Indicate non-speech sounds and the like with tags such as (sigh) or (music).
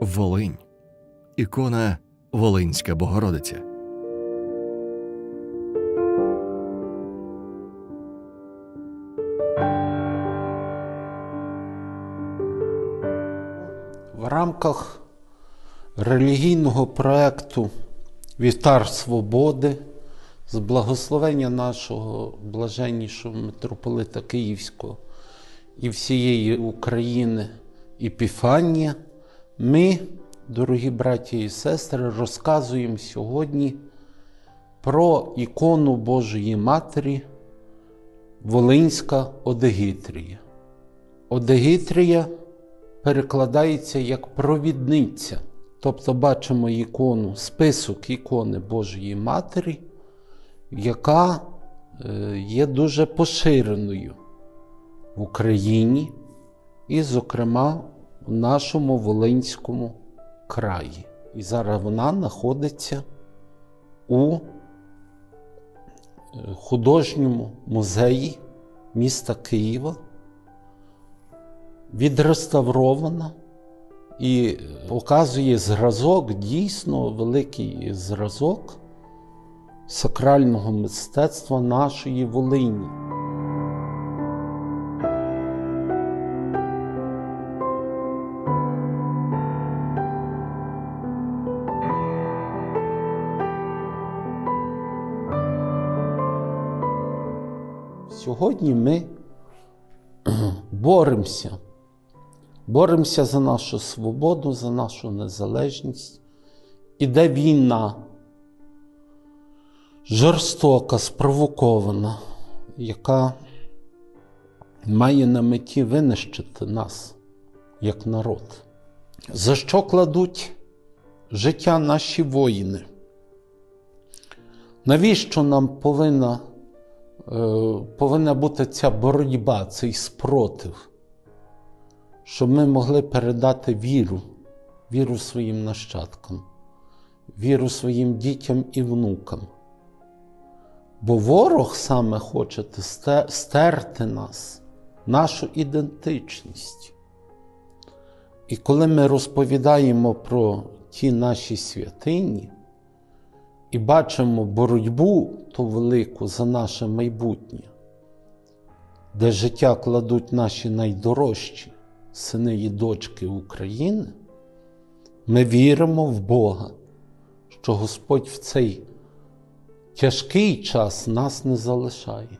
Волинь. Ікона Волинська Богородиця. В рамках релігійного проекту Вівтар Свободи з благословення нашого блаженнішого митрополита Київського і всієї України Епіфанія, ми, дорогі браті і сестри, розказуємо сьогодні про ікону Божої Матері Волинська Одегітрія. Одегітрія перекладається як провідниця. Тобто бачимо ікону, список ікони Божої Матері, яка е, є дуже поширеною в Україні і, зокрема, в нашому Волинському краї. І зараз вона знаходиться у е, художньому музеї міста Києва відреставрована і показує зразок, дійсно великий зразок сакрального мистецтва нашої Волині. Сьогодні ми (clears throat) боремося. Боремося за нашу свободу, за нашу незалежність. Іде війна жорстока, спровокована, яка має на меті винищити нас як народ. За що кладуть життя наші воїни? Навіщо нам повинна, повинна бути ця боротьба, цей спротив? щоб ми могли передати віру, віру своїм нащадкам, віру своїм дітям і внукам. Бо ворог саме хоче стерти нас, нашу ідентичність. І коли ми розповідаємо про ті наші святині і бачимо боротьбу ту велику за наше майбутнє, де життя кладуть наші найдорожчі сини і дочки України, ми віримо в Бога, що Господь в цей тяжкий час нас не залишає.